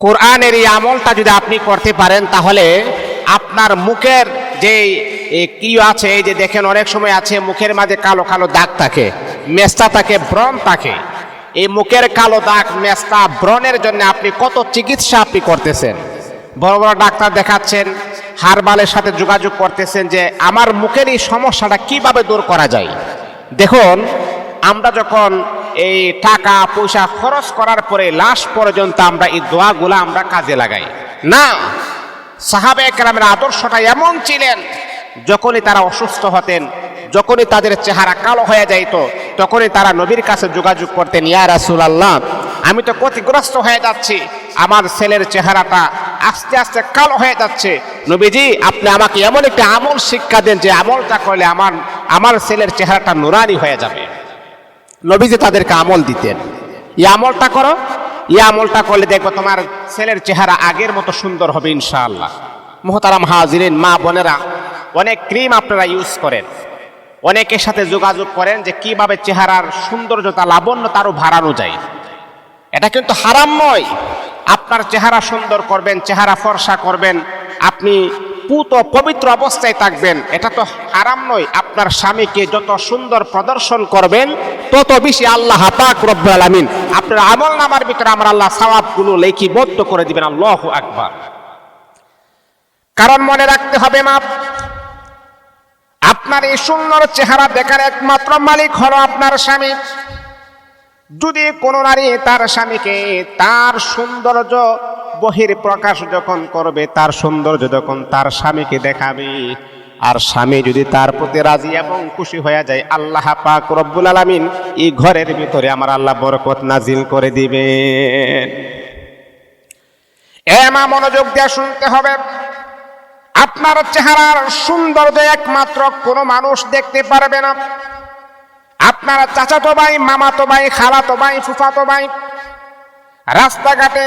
কোরআনের এই আমলটা যদি আপনি করতে পারেন, তাহলে আপনার মুখের যে কি আছে, এই যে দেখেন অনেক সময় আছে, মুখের মাঝে কালো কালো দাগ থাকে, মেস্তা থাকে, ব্রণ থাকে। এই মুখের কালো দাগ, মেস্তা, ব্রণের জন্য আপনি কত চিকিৎসা আপনি করতেছেন? বড় বড় ডাক্তার দেখাচ্ছেন, হারবালের সাথে যোগাযোগ করতেছেন যে, আমার মুখের এই সমস্যাটা কীভাবে দূর করা যায়? দেখুন, আমরা যখন এই টাকা, পয়সা খরচ করার পরে লাশ পর্যন্ত আমরা এই দোয়াগুলো আমরা কাজে লাগাই। না, সাহাবে একরামের আদর্শটা এমন ছিলেন, যখনই তারা অসুস্থ হতেন, যখনই তাদের চেহারা কালো হয়ে যাইত, তখনই তারা নবীর কাছে যোগাযোগ করতেন, ইয়া রাসুল আল্লাহ আমি তো ক্ষতিগ্রস্ত হয়ে যাচ্ছি, আমার ছেলের চেহারাটা আস্তে আস্তে কালো হয়ে যাচ্ছে। নবীজি, আপনি আমাকে এমন একটা আমল শিক্ষা দেন যে আমলটা করলে আমার আমার ছেলের চেহারাটা নুরানি হয়ে যাবে। নবীজি তাদেরকে আমল দিতেন। এই আমলটা করো, এই আমলটা করলে দেখব তোমার ছেলের চেহারা আগের মতো সুন্দর হবে ইনশাআল্লাহ। মোহতারাম হাজিরিন, মা বোনেরা অনেক ক্রিম আপনারা ইউজ করেন। অনেকের সাথে যোগাযোগ করেন যে কীভাবে চেহারার সৌন্দর্যতা, লাবণ্যতা আরও বাড়ানো যায়। এটা কিন্তু হারাম আপনার চেহারা সুন্দর করবেন, চেহারা ফর্সা করবেন আপনি পুত পবিত্র অবস্থায় থাকবেন, এটা তো হারাম নয়। আপনার স্বামীকে যত সুন্দর প্রদর্শন করবেন, তত বেশি আল্লাহ পাক রব্বুল আলামিন আপনার আমল নামার ভিতরে আমার আল্লাহ সওয়াবগুলো লিখিবদ্ধ করে দিবেন, আল্লাহ আকবার। কারণ মনে রাখতে হবে মা আপনার এই সুন্দর চেহারা দেখার একমাত্র মালিক হলো আপনার স্বামী। যদি কোনো নারী তার স্বামীকে তার সৌন্দর্য বহির প্রকাশ যখন করবে, তার সৌন্দর্য যখন তার স্বামীকে দেখাবে, আর স্বামী যদি তার প্রতি রাজি এবং খুশি হয়ে যায়, আল্লাহ পাক রব্বুল আলামিন এই ঘরের ভিতরে আমার আল্লাহ বরকত নাজিল করে দিবেন। এ মা মনোযোগ দিয়ে শুনতে হবে। আপনার চেহারার সৌন্দর্য একমাত্র কোনো মানুষ দেখতে পারবে না। আপনার চাচাতো ভাই, মামাতো ভাই, খালাতো ভাই, ফুফাতো ভাই রাস্তাঘাটে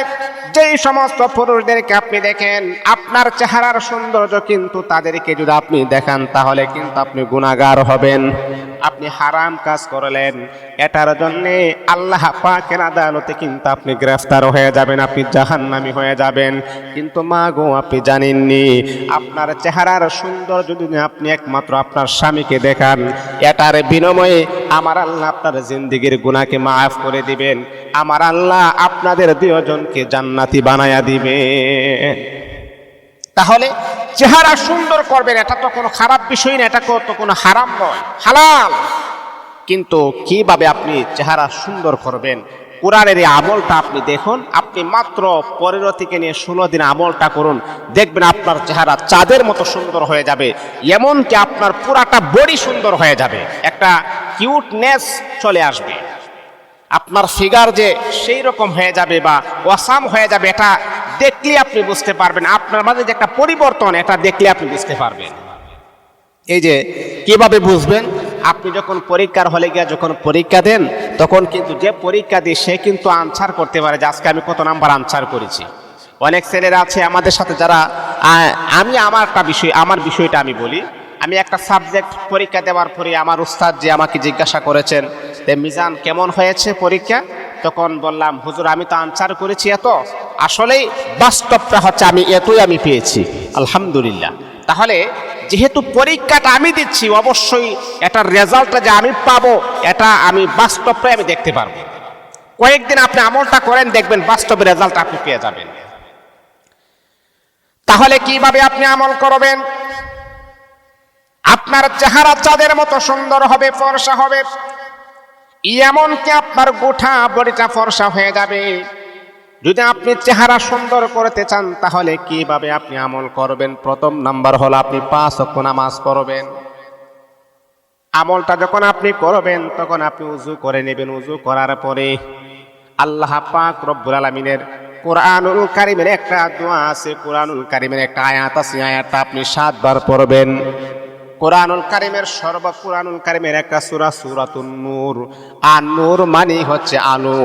যেই সমস্ত পুরুষদেরকে আপনি দেখেন, আপনার চেহারার সৌন্দর্য কিন্তু তাদেরকে যদি আপনি দেখান, তাহলে কিন্তু আপনি গুণাগার হবেন। আপনি হারাম কাজ করলেন। এটার জন্যে আল্লাহ পাকের আদালতে কিন্তু আপনি গ্রেফতার হয়ে যাবেন, আপনি জাহান্নামি হয়ে যাবেন। কিন্তু মা গো, আপনি জানেননি, আপনার চেহারার সুন্দর যদি আপনি একমাত্র আপনার স্বামীকে দেখান, এটার বিনিময়ে আমার আল্লাহ আপনার জিন্দিগির গুণাকে মাফ করে দিবেন। আমার আল্লাহ আপনাদের দুজনকে জান্নাতি বানায়া দিবেন। তাহলে চেহারা সুন্দর করবেন, এটা তো কোনো খারাপ বিষয় না এটা তো কোনো হারাম নয়, হালাল। কিন্তু কীভাবে আপনি চেহারা সুন্দর করবেন? কোরআনের এই আমলটা আপনি দেখুন, আপনি মাত্র পনেরো থেকে নিয়ে ষোলো দিন আমলটা করুন, দেখবেন আপনার চেহারা চাঁদের মতো সুন্দর হয়ে যাবে, এমনকি আপনার পুরাটা বডি সুন্দর হয়ে যাবে, একটা কিউটনেস চলে আসবে। আপনার ফিগার যে সেই রকম হয়ে যাবে বা অসাম হয়ে যাবে, এটা দেখলে আপনি বুঝতে পারবেন। আপনার মাঝে যে একটা পরিবর্তন, এটা দেখলে আপনি বুঝতে পারবেন। এই যে, কীভাবে বুঝবেন? আপনি যখন পরীক্ষার হলে গিয়ে যখন পরীক্ষা দেন, তখন কিন্তু যে পরীক্ষা দিয়ে সে কিন্তু আনসার করতে পারে যে, আজকে আমি কত নাম্বার আনসার করেছি। অনেক ছেলেরা আছে আমাদের সাথে যারা আমি আমার একটা বিষয়, আমার বিষয়টা আমি বলি। আমি একটা সাবজেক্ট পরীক্ষা দেওয়ার পরে আমার উস্তাদ যে আমাকে জিজ্ঞাসা করেছেন যে, মিজান, কেমন হয়েছে পরীক্ষা? তখন বললাম, হুজুর, আমি তো আনসার করেছি এত। আসলেই বাস্তবটা হচ্ছে আমি এতই আমি পেয়েছি। আলহামদুলিল্লাহ। তাহলে যেহেতু পরীক্ষাটা আমি দিচ্ছি, অবশ্যই এটার রেজাল্টটা যে আমি পাবো, এটা আমি বাস্তবটাই আমি দেখতে পারব। কয়েকদিন আপনি আমলটা করেন, দেখবেন বাস্তব রেজাল্ট আপনি পেয়ে যাবেন। তাহলে কীভাবে আপনি আমল করবেন? আপনার চেহারা চাঁদের মতো সুন্দর হবে, ফর্সা হবে। এমনকি আপনার গোঠা বডিটা ফর্সা হয়ে যাবে। যদি আপনি চেহারা সুন্দর করতে চান, তাহলে কীভাবে আপনি আমল করবেন? প্রথম নাম্বার হলো আপনি পাঁচ অক্ষ নামাজ করবেন আমলটা যখন আপনি করবেন, তখন আপনি উজু করে নেবেন। উজু করার পরে আল্লাহ পাক রব্বুল আলমিনের কোরআনুল কারিমের একটা দোয়া আছে। কোরআনুল কারিমের একটা আয়াত আছে। আয়াতটা আপনি সাতবার পড়বেন। কোরআনুল কারিমের সর্ব কোরআনুল কারিমের একটা সুরা, সূরাতুন নূর। আর নূর মানে হচ্ছে আলো।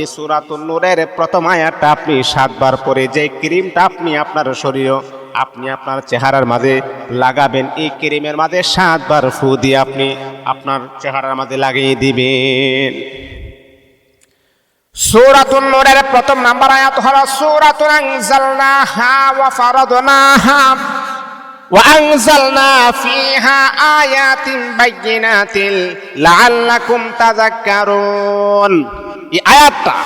এই সূরাতুন নূরের প্রথম আয়াতটা আপনি সাতবার পরে যে ক্রিমটা আপনি আপনার শরীর, আপনি আপনার চেহারার মাঝে লাগাবেন, এই ক্রিমের মাঝে সাতবার ফু দিয়ে আপনি আপনার চেহারার মাঝে লাগিয়ে দিবেন। সূরাতুন নূরের প্রথম নাম্বার আয়াত হলো, সূরাতুন আনজালনাহা ওয়া আনজালনা ফিহা আয়াতিন বাইয়িনাতিন লাআল্লাকুম তাযাক্কারুন এই আয়াতটা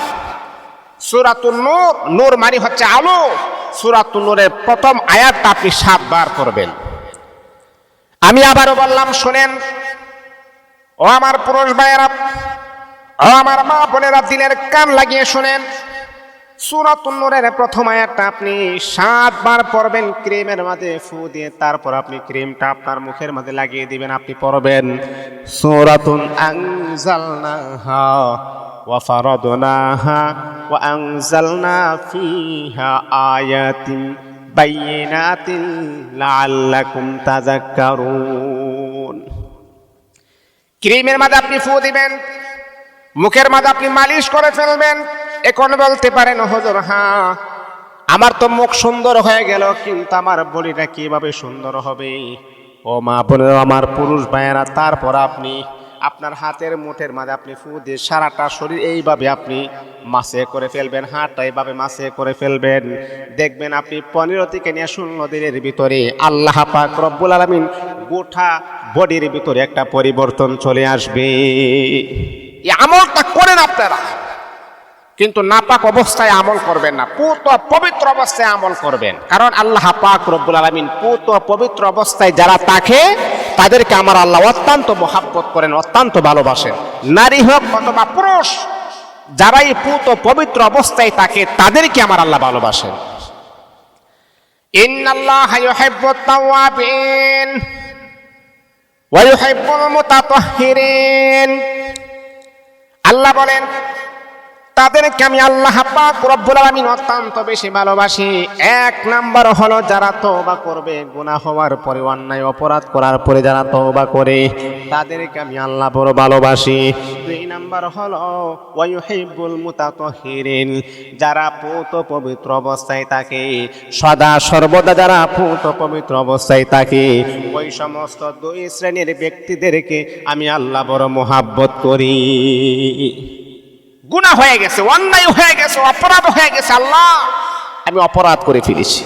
সূরাতুন নূর নূর মানে হচ্ছে আলো। সূরাতুন নূরের প্রথম আয়াতটা আপনি সাতবার করবেন আমি আবারও বললাম, শোনেন, ও আমার পুরুষ ভাইয়েরা, ও আমার মা বোনেরা দিনের কান লাগিয়ে শুনেন। সুরাতুন নূরের প্রথম আয়াতটা আপনি সাতবার পড়বেন, ক্রিমের মাঝে ফু দিয়ে তারপর আপনি ক্রিমটা আপনার মুখের মাঝে লাগিয়ে দিবেন, আপনি পড়বেন। সুরাতুন আনজালনাহা ওয়া ফারাদনাহা ওয়া আনজালনা ফিহা আয়াতিন বাইয়িনাতিন লাআল্লাকুম তাযাক্কারুন। ক্রিমের মাঝে আপনি ফু দিবেন, মুখের মাঝে আপনি মালিশ করে ফেলবেন এখন বলতে পারেন, হজর হ্যাঁ আমার তো মুখ সুন্দর হয়ে গেল, কিন্তু আমার বডিটা কীভাবে সুন্দর হবে? ও মা বোনের, আমার পুরুষ ভাইয়েরা, তারপর আপনি আপনার হাতের মুঠের মাঝে আপনি ফু দিয়ে সারাটা শরীর এইভাবে আপনি মাসে করে ফেলবেন, হাতটা এইভাবে মাসে করে ফেলবেন। দেখবেন আপনি পনেরো থেকে নিয়ে শূন্য দিনের ভিতরে আল্লাহ পাক রব্বুল আলমিন গোটা বডির ভিতরে একটা পরিবর্তন চলে আসবে। এই আমলটা করেন আপনারা। কিন্তু নাপাক অবস্থায় আমল করবেন না, পুত পবিত্র অবস্থায় আমল করবেন। কারণ আল্লাহ পাক রব্বুল আলমিন পুত পবিত্র অবস্থায় যারা তাকে তাদেরকে আমার আল্লাহ অত্যন্ত মহাব্বত করেন, অত্যন্ত ভালোবাসেন। নারী হোক অথবা পুরুষ, যারাই পুত পবিত্র অবস্থায় তাকে তাদেরকে আমার আল্লাহ ভালোবাসেন। ওয়া আল্লাহ বলেন তাদেরকে আমি আল্লাহ পাক রব্বুল আলামিন অত্যন্ত বেশি ভালোবাসি। এক নাম্বার হলো যারা তওবা করবে, গুনাহ হওয়ার পরে, অন্যায়, অপরাধ করার পরে যারা তওবা করে, তাদেরকে আমি আল্লাহ বড় ভালোবাসি। দুই নাম্বার হলো ওয়ায়ুহিব্বুল মুতাতাহহিরিন যারা পুত পবিত্র অবস্থায় থাকে, সদা সর্বদা যারা পুত পবিত্র অবস্থায় থাকে, ওই সমস্ত দুই শ্রেণির ব্যক্তিদেরকে আমি আল্লাহ বড় মোহাব্বত করি। গুণা হয়ে গেছে, অন্যায় হয়ে গেছে, অপরাধ হয়ে গেছে, আল্লাহ, আমি অপরাধ করে ফিরেছি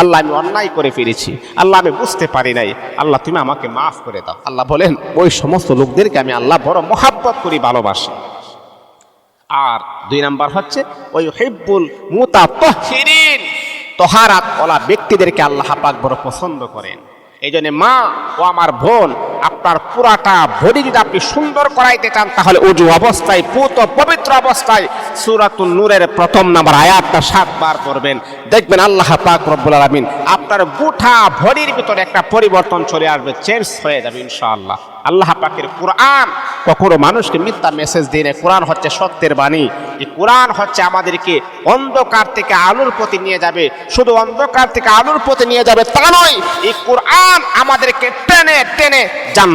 আল্লাহ, আমি অন্যায় করে ফিরেছি আল্লাহ, আমি বুঝতে পারি নাই। আল্লাহ, তুমি আমাকে মাফ করে দাও। আল্লাহ বলেন, ওই সমস্ত লোকদেরকে আমি আল্লাহ বড় মহাব্বত করি, ভালোবাসি। আর দুই নাম্বার হচ্ছে, ওই হেব্বুল মুতা তহারাত ওলা ব্যক্তিদেরকে আল্লাহ পাক বড় পছন্দ করেন। এই জন্য মা ও আমার বোন, আপনার পুরাটা ভরি যদি আপনি সুন্দর করাইতে চান, তাহলে উজু অবস্থায়, পুত পবিত্র অবস্থায় সুরাতুল নূরের প্রথম নাম্বার আয়াতটা সাতবার করবেন দেখবেন আল্লাহ পাক রব্বুল আলামিন আপনার গোটা ভরির ভিতরে একটা পরিবর্তন চলে আসবে চেঞ্জ হয়ে যাবে ইনশাআল্লাহ। আল্লাহ পাকের কোরআন। কখনো মানুষকে মিথ্যা মেসেজ দিয়ে নেয়। কোরআন হচ্ছে সত্যের বাণী। এই কোরআন হচ্ছে আমাদেরকে অন্ধকার থেকে আলোর প্রতি নিয়ে যাবে। শুধু অন্ধকার থেকে আলোর প্রতি নিয়ে যাবে তা নয়, এই কোরআন আমাদেরকে টেনে টেনে জান